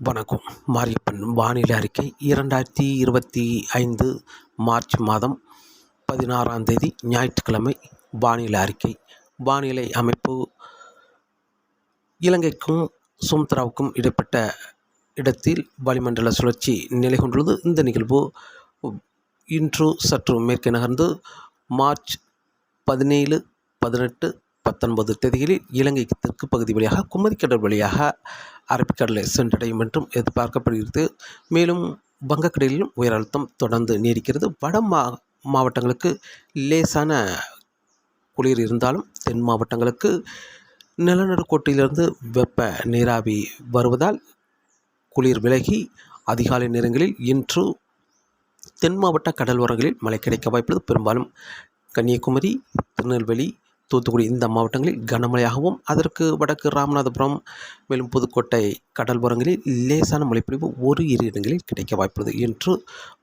வணக்கம். மாரியப்பன் வானிலை அறிக்கை இரண்டாயிரத்தி இருபத்தி ஐந்து மார்ச் மாதம் பதினாறாம் தேதி ஞாயிற்றுக்கிழமை வானிலை அறிக்கை. வானிலை அமைப்பு இலங்கைக்கும் சுமத்ராவுக்கும் இடைப்பட்ட இடத்தில் வளிமண்டல சுழற்சி நிலை கொண்டுள்ளது இந்த நிகழ்வு இன்று சற்று மேற்கே நகர்ந்து மார்ச் பதினேழு பதினெட்டு பத்தொன்பது தேதிகளில் இலங்கைக்கு தெற்கு பகுதி வழியாக குமரிக்கடல் வழியாக அரபிக்கடலை சென்றடையும் என்றும் எதிர்பார்க்கப்படுகிறது. மேலும் வங்கக்கடலிலும் உயர் அழுத்தம் தொடர்ந்து நீடிக்கிறது. வட மா மாவட்டங்களுக்கு லேசான குளிர் இருந்தாலும் தென் மாவட்டங்களுக்கு நிலநடுக்கோட்டிலிருந்து வெப்ப நீராவி வருவதால் குளிர் விலகி அதிகாலை நேரங்களில் இன்று தென் மாவட்ட கடல் ஓரங்களில் மழை கிடைக்க வாய்ப்புள்ளது. பெரும்பாலும் கன்னியாகுமரி திருநெல்வேலி தூத்துக்குடி இந்த மாவட்டங்களில் கனமழையாகவும் அதற்கு வடக்கு ராமநாதபுரம் மேலும் புதுக்கோட்டை கடல்புறங்களில் லேசான மழைப்பொழிவு ஒரு இரு இடங்களில் கிடைக்க வாய்ப்புள்ளது. இன்று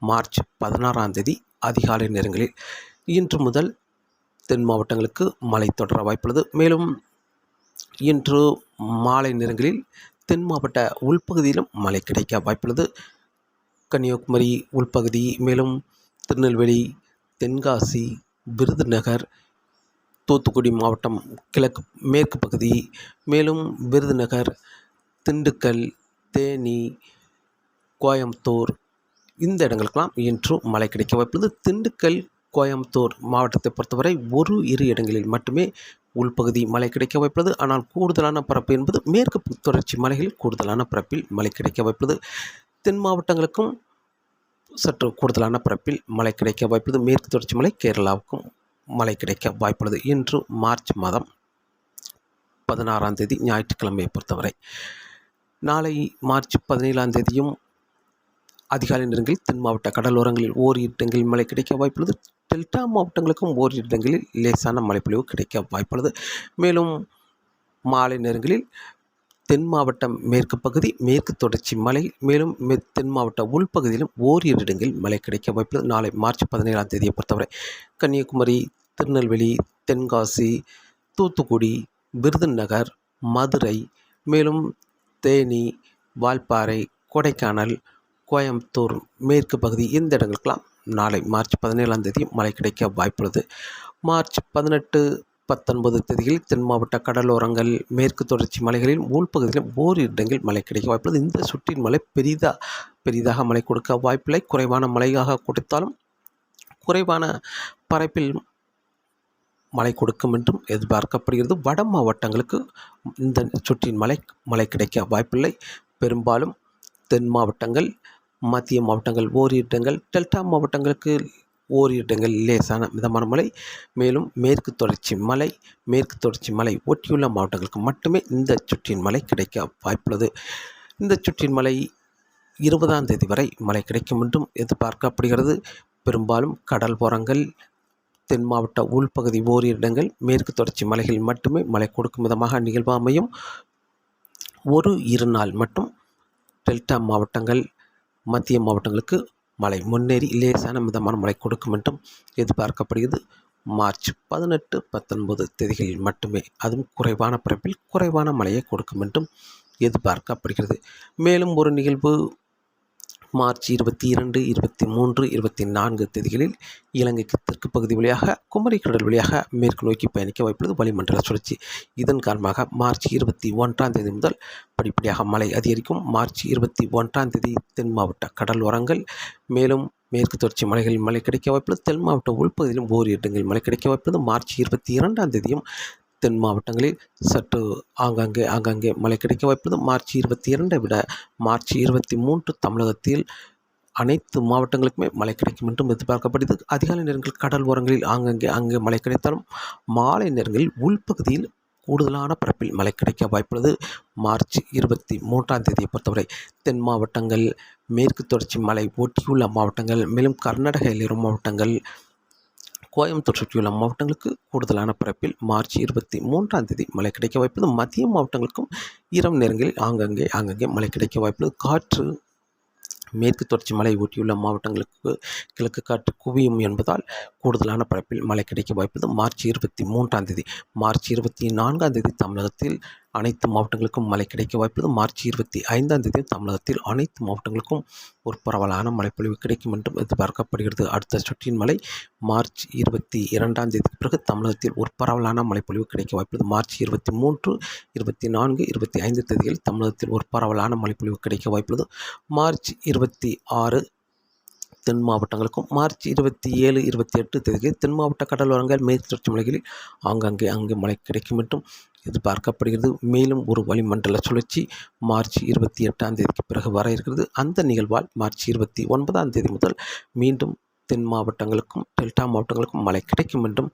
மார்ச் பதினாறாம் தேதி அதிகாலை நேரங்களில் இன்று முதல் தென் மாவட்டங்களுக்கு மழை தொடர வாய்ப்புள்ளது. மேலும் இன்று மாலை நேரங்களில் தென் மாவட்ட உள்பகுதியிலும் மழை கிடைக்க வாய்ப்புள்ளது. கன்னியாகுமரி உள்பகுதி மேலும் திருநெல்வேலி தென்காசி விருதுநகர் தூத்துக்குடி மாவட்டம் கிழக்கு மேற்கு பகுதி மேலும் விருதுநகர் திண்டுக்கல் தேனி கோயம்புத்தூர் இந்த இடங்களுக்கெல்லாம் இன்றும் மழை கிடைக்க வாய்ப்புள்ளது. திண்டுக்கல் கோயம்புத்தூர் மாவட்டத்தை பொறுத்தவரை ஒரு இரு இடங்களில் மட்டுமே உள்பகுதி மழை கிடைக்க வாய்ப்புள்ளது. ஆனால் கூடுதலான பரப்பு என்பது மேற்கு தொடர்ச்சி மலைகளில் கூடுதலான பரப்பில் மழை கிடைக்க வாய்ப்புள்ளது. தென் மாவட்டங்களுக்கும் சற்று கூடுதலான பரப்பில் மழை கிடைக்க வாய்ப்புள்ளது. மேற்கு தொடர்ச்சி மலை கேரளாவுக்கும் மழை கிடைக்க வாய்ப்புள்ளது. இன்று மார்ச் மாதம் பதினாறாம் தேதி ஞாயிற்றுக்கிழமையை பொறுத்தவரை. நாளை மார்ச் பதினேழாம் தேதியும் அதிகாலை நேரங்களில் தென் மாவட்ட கடலோரங்களில் ஓரிரு இடங்களில் மழை கிடைக்க வாய்ப்புள்ளது. டெல்டா மாவட்டங்களுக்கும் ஓரிரு இடங்களில் லேசான மழைப்பொழிவு கிடைக்க வாய்ப்புள்ளது. மேலும் மாலை நேரங்களில் தென் மாவட்டம் மேற்கு பகுதி மேற்கு தொடர்ச்சி மலை மேலும் தென் மாவட்ட உள்பகுதியிலும் ஓரிரு இடங்களில் மழை கிடைக்க வாய்ப்புள்ளது. நாளை மார்ச் பதினேழாம் தேதியை பொறுத்தவரை. கன்னியாகுமரி திருநெல்வேலி தென்காசி தூத்துக்குடி விருதுநகர் மதுரை மேலும் தேனி வால்பாறை கொடைக்கானல் கோயம்புத்தூர் மேற்கு பகுதி இந்த இடங்களுக்கெல்லாம் நாளை மார்ச் பதினேழாம் தேதி மழை கிடைக்க வாய்ப்புள்ளது. மார்ச் பதினெட்டு பத்தொன்பது தேதிகளில் தென் மாவட்ட கடலோரங்கள் மேற்கு தொடர்ச்சி மலைகளில் உள்பகுதியில் ஓர் இடங்களில் மழை கிடைக்க வாய்ப்புள்ளது. இந்த சுற்றின் மழை பெரிதாக பெரிதாக மழை கொடுக்க வாய்ப்பில்லை. குறைவான மழையாக கொடுத்தாலும் குறைவான பரப்பில் மழை கொடுக்கும் என்றும் எதிர்பார்க்கப்படுகிறது. வட மாவட்டங்களுக்கு இந்த சுற்றின் மழை மழை கிடைக்க வாய்ப்பில்லை. பெரும்பாலும் தென் மாவட்டங்கள் மத்திய மாவட்டங்கள் ஓரிரு இடங்கள் டெல்டா மாவட்டங்களுக்கு ஓரிரு இடங்கள் லேசான மிதமான மழை. மேலும் மேற்கு தொடர்ச்சி மலை மேற்கு தொடர்ச்சி மலை ஒட்டியுள்ள மாவட்டங்களுக்கு மட்டுமே இந்த சுற்றின் மழை கிடைக்க வாய்ப்புள்ளது. இந்த சுற்றின் மழை இருபதாம் தேதி வரை மழை கிடைக்கும் என்றும் எதிர்பார்க்கப்படுகிறது. பெரும்பாலும் கடல் ஓரங்கள் தென் மாவட்ட உள்பகுதி ஓரிரு இடங்கள் மேற்கு தொடர்ச்சி மலைகளில் மட்டுமே மழை கொடுக்கும் விதமாக நிகழ்வு அமையும். ஒரு இரு நாள் மட்டும் டெல்டா மாவட்டங்கள் மத்திய மாவட்டங்களுக்கு மழை முன்னேறி லேசான மிதமான மழை கொடுக்கும் என்றும் எதிர்பார்க்கப்படுகிறது. மார்ச் பதினெட்டு பத்தொன்பது தேதிகளில் மட்டுமே அதுவும் குறைவான பரப்பில் குறைவான மழையை கொடுக்கும் என்றும் எதிர்பார்க்கப்படுகிறது. மேலும் ஒரு நிகழ்வு மார்ச் இருபத்தி இரண்டு இருபத்தி மூன்று இருபத்தி நான்கு தேதிகளில் இலங்கைக்கு தெற்கு பகுதி வழியாக குமரி கடல் வழியாக மேற்கு நோக்கி பயணிக்க வாய்ப்புள்ளது. வளிமண்டல சுழற்சி இதன் காரணமாக மார்ச் இருபத்தி ஒன்றாம் தேதி முதல் படிப்படியாக மழை அதிகரிக்கும். மார்ச் இருபத்தி ஒன்றாம் தேதி தென் மாவட்ட கடல் ஓரங்கள் மேலும் மேற்கு தொடர்ச்சி மலைகளில் மழை கிடைக்க வாய்ப்புள்ளது. தென் மாவட்ட உள்பகுதியிலும் ஓரிரு இடங்களில் மழை கிடைக்க வாய்ப்புள்ளது. மார்ச் இருபத்தி இரண்டாம் தேதியும் தென் மாவட்டங்களில் சற்று ஆங்காங்கே ஆங்காங்கே மழை கிடைக்க வாய்ப்புள்ளது. மார்ச் இருபத்தி இரண்டை விட மார்ச் இருபத்தி மூன்று தமிழகத்தில் அனைத்து மாவட்டங்களுக்குமே மழை கிடைக்கும் என்றும் எதிர்பார்க்கப்படுகிறது. அதிகாலை நேரங்களில் கடல் ஓரங்களில் ஆங்காங்கே அங்கே மழை கிடைத்தாலும் மாலை நேரங்களில் உள்பகுதியில் கூடுதலான பரப்பில் மழை கிடைக்க வாய்ப்புள்ளது. மார்ச் இருபத்தி மூன்றாம் தேதியை பொறுத்தவரை தென் மாவட்டங்கள் மேற்கு தொடர்ச்சி மலை ஒட்டியுள்ள மாவட்டங்கள் மேலும் கர்நாடக எல்லையோர மாவட்டங்கள் கோயம்புத்தூர் சுற்றியுள்ள மாவட்டங்களுக்கு கூடுதலான பரப்பில் மார்ச் இருபத்தி மூன்றாம் தேதி மழை கிடைக்க வாய்ப்புள்ளது. மத்திய மாவட்டங்களுக்கும் இரவு நேரங்களில் ஆங்கங்கே ஆங்கங்கே மழை கிடைக்க வாய்ப்புள்ளது. காற்று மேற்கு தொடர்ச்சி மலை ஒட்டியுள்ள மாவட்டங்களுக்கு கிழக்கு காற்று குவியும் என்பதால் கூடுதலான பரப்பில் மழை கிடைக்க வாய்ப்புள்ளது. மார்ச் இருபத்தி மூன்றாம் தேதி மார்ச் இருபத்தி நான்காம் தேதி தமிழகத்தில் அனைத்து மாவட்டங்களுக்கும் மழை கிடைக்க வாய்ப்பது மார்ச் இருபத்தி ஐந்தாம் தேதி தமிழகத்தில் அனைத்து மாவட்டங்களுக்கும் ஒரு பரவலான மழைப்பொழிவு கிடைக்கும் என்றும் எதிர்பார்க்கப்படுகிறது. அடுத்த சுற்றின் மழை மார்ச் இருபத்தி இரண்டாம் தேதிக்கு பிறகு தமிழகத்தில் ஒரு பரவலான மழைப்பொழிவு கிடைக்க வாய்ப்புள்ளது மார்ச் இருபத்தி மூன்று இருபத்தி நான்கு இருபத்தி ஐந்து தேதிகளில் தமிழகத்தில் ஒரு பரவலான மழைப்பொழிவு கிடைக்க வாய்ப்புள்ளது. மார்ச் இருபத்தி ஆறு தென் மாவட்டங்களுக்கும் மார்ச் இருபத்தி ஏழு இருபத்தி எட்டு தேதி தென் மாவட்ட கடலோரங்கள் மேற்கு தொடர்ச்சி மலைகளில் ஆங்காங்கே அங்கே மழை கிடைக்கும் என்றும் எதிர்பார்க்கப்படுகிறது. மேலும் ஒரு வளிமண்டல சுழற்சி மார்ச் இருபத்தி எட்டாம் தேதிக்கு பிறகு வர இருக்கிறது. அந்த நிகழ்வால் மார்ச் இருபத்தி ஒன்பதாம் தேதி முதல் மீண்டும் தென் மாவட்டங்களுக்கும் டெல்டா மாவட்டங்களுக்கும் மழை கிடைக்கும் என்றும்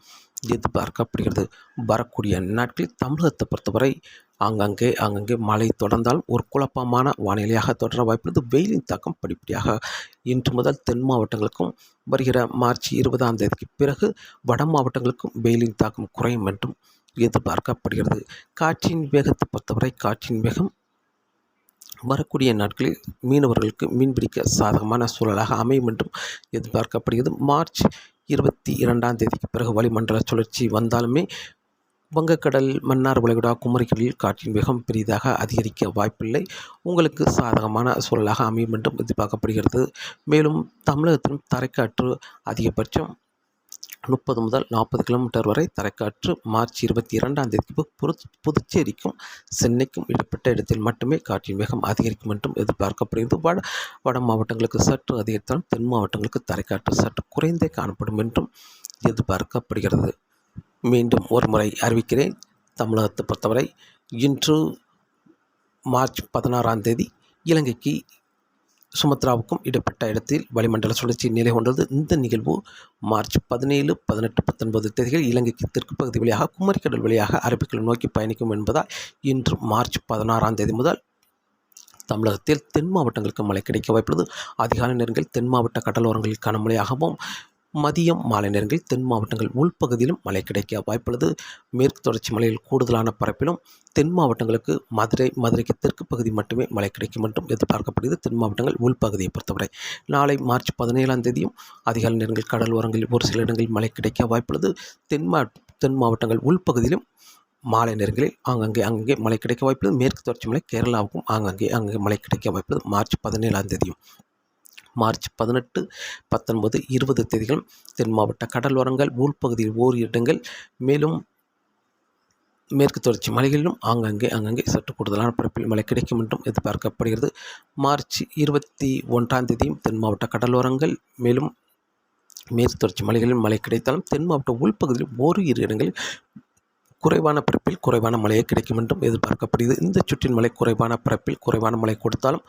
எதிர்பார்க்கப்படுகிறது. வரக்கூடிய நாட்களில் தமிழகத்தை பொறுத்தவரை ஆங்காங்கே ஆங்காங்கே மழை தொடர்ந்தால் ஒரு குழப்பமான வானிலையாக தொடர வாய்ப்புள்ளது. வெயிலின் தாக்கம் படிப்படியாக இன்று முதல் தென் மாவட்டங்களுக்கும் வருகிற மார்ச் இருபதாம் தேதிக்கு பிறகு வட மாவட்டங்களுக்கும் வெயிலின் தாக்கம் குறையும் என்றும் எதிர்பார்க்கப்படுகிறது. காற்றின் வேகத்தை பொறுத்தவரை காற்றின் வேகம் வரக்கூடிய நாட்களில் மீனவர்களுக்கு மீன்பிடிக்க சாதகமான சூழலாக அமையும் என்றும் எதிர்பார்க்கப்படுகிறது. மார்ச் இருபத்தி இரண்டாம் தேதிக்கு பிறகு வளிமண்டல சுழற்சி வந்தாலுமே வங்கக்கடல் மன்னார் வளைகுடா குமரிக்கடலில் காற்றின் வேகம் பெரிதாக அதிகரிக்க வாய்ப்பில்லை. உங்களுக்கு சாதகமான சூழலாக அமையும் என்றும் எதிர்பார்க்கப்படுகிறது. மேலும் தமிழகத்திலும் தரைக்காற்று அதிகபட்சம் முப்பது முதல் நாற்பது கிலோமீட்டர் வரை தரைக்காற்று மார்ச் இருபத்தி இரண்டாம் தேதிக்கு புது புதுச்சேரிக்கும் சென்னைக்கும் இடப்பட்ட இடத்தில் மட்டுமே காற்றின் வேகம் அதிகரிக்கும் என்றும் எதிர்பார்க்கப்படுகிறது. வட வட மாவட்டங்களுக்கு சற்று அதிகரித்தாலும் தென் மாவட்டங்களுக்கு தரைக்காற்று சற்று குறைந்தே காணப்படும் என்றும் எதிர்பார்க்கப்படுகிறது. மீண்டும் ஒரு முறை அறிவிக்கிறேன். தமிழகத்தை பொறுத்தவரை இன்று மார்ச் பதினாறாம் தேதி இலங்கைக்கு சுமத்ராவுக்கும் இடப்பட்ட இடத்தில் வளிமண்டல சுழற்சி நிலை கொண்டது இந்த நிகழ்வு மார்ச் பதினேழு பதினெட்டு பத்தொன்பது தேதிகள் இலங்கைக்கு தெற்கு பகுதி வழியாக குமரிக்கடல் வழியாக அரபிக்கடல் நோக்கி பயணிக்கும் என்பதால் இன்று மார்ச் பதினாறாம் தேதி முதல் தமிழகத்தில் தென் மாவட்டங்களுக்கு மழை கிடைக்க வாய்ப்புள்ளது. அதிகாலை நேரங்களில் தென் மாவட்ட கடலோரங்களில் கனமழையாகவும் மதியம் மாலை நேரங்களில் தென் மாவட்டங்கள் உள்பகுதியிலும் மழை கிடைக்க வாய்ப்புள்ளது. மேற்கு தொடர்ச்சி மலையில் கூடுதலான பரப்பிலும் தென் மாவட்டங்களுக்கு மதுரை மதுரைக்கு தெற்கு பகுதி மட்டுமே மழை கிடைக்கும் என்றும் எதிர்பார்க்கப்படுகிறது. தென் மாவட்டங்கள் உள்பகுதியை பொறுத்தவரை நாளை மார்ச் பதினேழாம் தேதியும் அதிகாலை நேரங்களில் கடல் ஓரங்களில் ஒரு சில இடங்களில் மழை கிடைக்க வாய்ப்புள்ளது. தென் மா தென் மாவட்டங்கள் உள்பகுதியிலும் மாலை நேரங்களில் ஆங்கங்கே அங்கங்கே மழை கிடைக்க வாய்ப்புள்ளது. மேற்கு தொடர்ச்சி மலை கேரளாவுக்கும் ஆங்கங்கே அங்கங்கே மழை கிடைக்க வாய்ப்புள்ளது. மார்ச் பதினேழாம் தேதியும் மார்ச் பதினெட்டு பத்தொன்பது இருபது தேதிகள். தென் மாவட்ட கடலோரங்கள் உள்பகுதியில் ஓர் இடங்கள். மேலும் மேற்கு தொடர்ச்சி மலைகளிலும் ஆங்கங்கே அங்கங்கே சற்று கூடுதலான பரப்பில் மழை கிடைக்கும் என்றும் எதிர்பார்க்கப்படுகிறது. மார்ச் இருபத்தி ஒன்றாம் தேதியும் தென் மாவட்ட கடலோரங்கள் மேலும் மேற்கு தொடர்ச்சி மலைகளிலும் மழை கிடைத்தாலும் தென் மாவட்ட உள்பகுதியில் ஒரு இரு இடங்களில் குறைவான பரப்பில் குறைவான மழையே கிடைக்கும் என்றும் எதிர்பார்க்கப்படுகிறது. இந்த சுற்றின் மழை குறைவான பரப்பில் குறைவான மழை கொடுத்தாலும்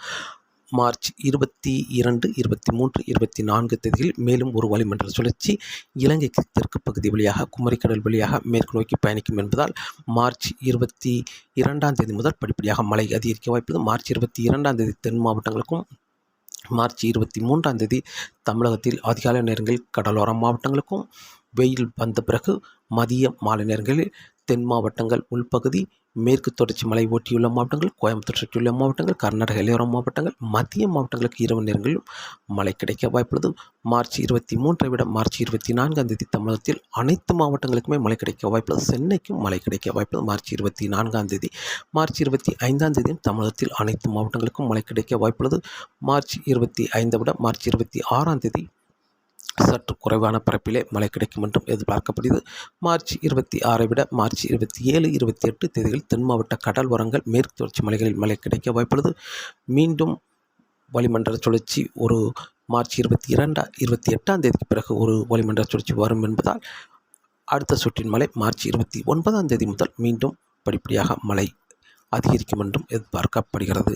மார்ச் இருபத்தி இரண்டு இருபத்தி மூன்று இருபத்தி நான்கு தேதியில் மேலும் ஒரு வளிமண்டல சுழற்சி இலங்கைக்கு தெற்கு பகுதி வழியாக குமரிக்கடல் வழியாக மேற்கு நோக்கி பயணிக்கும் என்பதால் மார்ச் இருபத்தி இரண்டாம் தேதி முதல் படிப்படியாக மழை அதிகரிக்க வாய்ப்புள்ளது. மார்ச் இருபத்தி இரண்டாம் தேதி தென் மாவட்டங்களுக்கும் மார்ச் இருபத்தி மூன்றாம் தேதி தமிழகத்தில் அதிகாலை நேரங்களில் கடலோர மாவட்டங்களுக்கும் வெயில் வந்த பிறகு மதிய மாலை நேரங்களில் தென் மாவட்டங்கள் உள்பகுதி மேற்கு தொடர்ச்சி மலை ஒட்டியுள்ள மாவட்டங்கள் கோயம்புத்தூர் சுற்றியுள்ள மாவட்டங்கள் கர்நாடக இளையோர மாவட்டங்கள் மத்திய மாவட்டங்களுக்கு இரவு நேரங்களிலும் மழை கிடைக்க வாய்ப்புள்ளது. மார்ச் இருபத்தி மூன்றை விட மார்ச் இருபத்தி நான்காம் தேதி தமிழகத்தில் அனைத்து மாவட்டங்களுக்குமே மழை கிடைக்க வாய்ப்புள்ளது. சென்னைக்கும் மழை கிடைக்க வாய்ப்புள்ளது. மார்ச் இருபத்தி நான்காம் தேதி மார்ச் இருபத்தி ஐந்தாம் தேதியும் தமிழகத்தில் அனைத்து மாவட்டங்களுக்கும் மழை கிடைக்க வாய்ப்புள்ளது. மார்ச் இருபத்தி ஐந்தை விட மார்ச் இருபத்தி ஆறாம் தேதி சற்று குறைவான பரப்பிலே மழை கிடைக்கும் என்றும் எதிர்பார்க்கப்படுகிறது. மார்ச் இருபத்தி ஆறை விட மார்ச் இருபத்தி ஏழு இருபத்தி எட்டு தேதியில் தென் மாவட்ட கடல் ஓரங்கள் மேற்கு தொடர்ச்சி மலைகளில் மழை கிடைக்க வாய்ப்புள்ளது. மீண்டும் வளிமண்டல சுழற்சி ஒரு மார்ச் இருபத்தி இரண்டா இருபத்தி எட்டாம் தேதிக்கு பிறகு ஒரு வளிமண்டல சுழற்சி வரும் என்பதால் அடுத்த சுற்றின் மழை மார்ச் இருபத்தி ஒன்பதாம் தேதி முதல் மீண்டும் படிப்படியாக மழை அதிகரிக்கும் என்றும் எதிர்பார்க்கப்படுகிறது.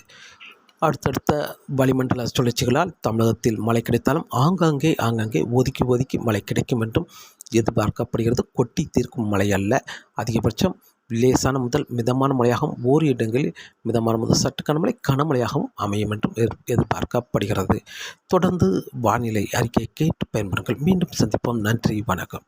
அடுத்தடுத்த வளிமண்டல சுழற்சிகளால் தமிழகத்தில் மழை கிடைத்தாலும் ஆங்காங்கே ஆங்காங்கே ஒதுக்கி ஒதுக்கி மழை கிடைக்கும் என்றும் எதிர்பார்க்கப்படுகிறது. கொட்டி தீர்க்கும் மழை அல்ல. அதிகபட்சம் லேசான முதல் மிதமான மழையாகவும் ஓரி இடங்களில் மிதமான முதல் சற்று கனமழை கனமழையாகவும் அமையும் என்றும் எதிர்பார்க்கப்படுகிறது. தொடர்ந்து வானிலை அறிக்கையை கேட்டு பயன்பெறுங்கள். மீண்டும் சந்திப்போம். நன்றி வணக்கம்.